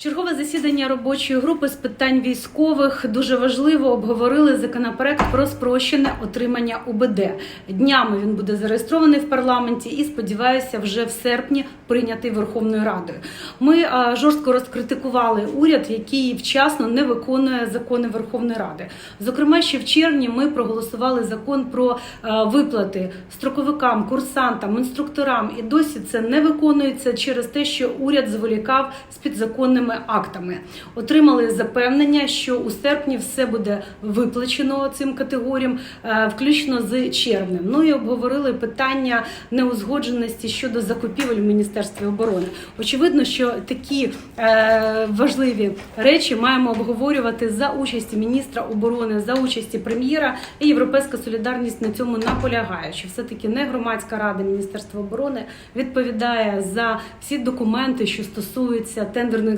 Чергове засідання робочої групи з питань військових дуже важливо обговорили законопроект про спрощене отримання УБД. Днями він буде зареєстрований в парламенті і сподіваюся, вже в серпні прийнятий Верховною Радою. Ми а, жорстко розкритикували уряд, який вчасно не виконує закони Верховної Ради. Зокрема, ще в червні ми проголосували закон про а, виплати строковикам, курсантам, інструкторам, і досі це не виконується через те, що уряд зволікав з підзаконними актами. Отримали запевнення, що у серпні все буде виплачено цим категоріям, е, включно з червнем. Ну і обговорили питання неузгодженості щодо закупівель в Міністерстві оборони. Очевидно, що такі е, важливі речі маємо обговорювати за участі міністра оборони, за участі прем'єра. І Європейська солідарність на цьому наполягає, що все таки не громадська рада Міністерства оборони відповідає за всі документи, що стосуються тендерних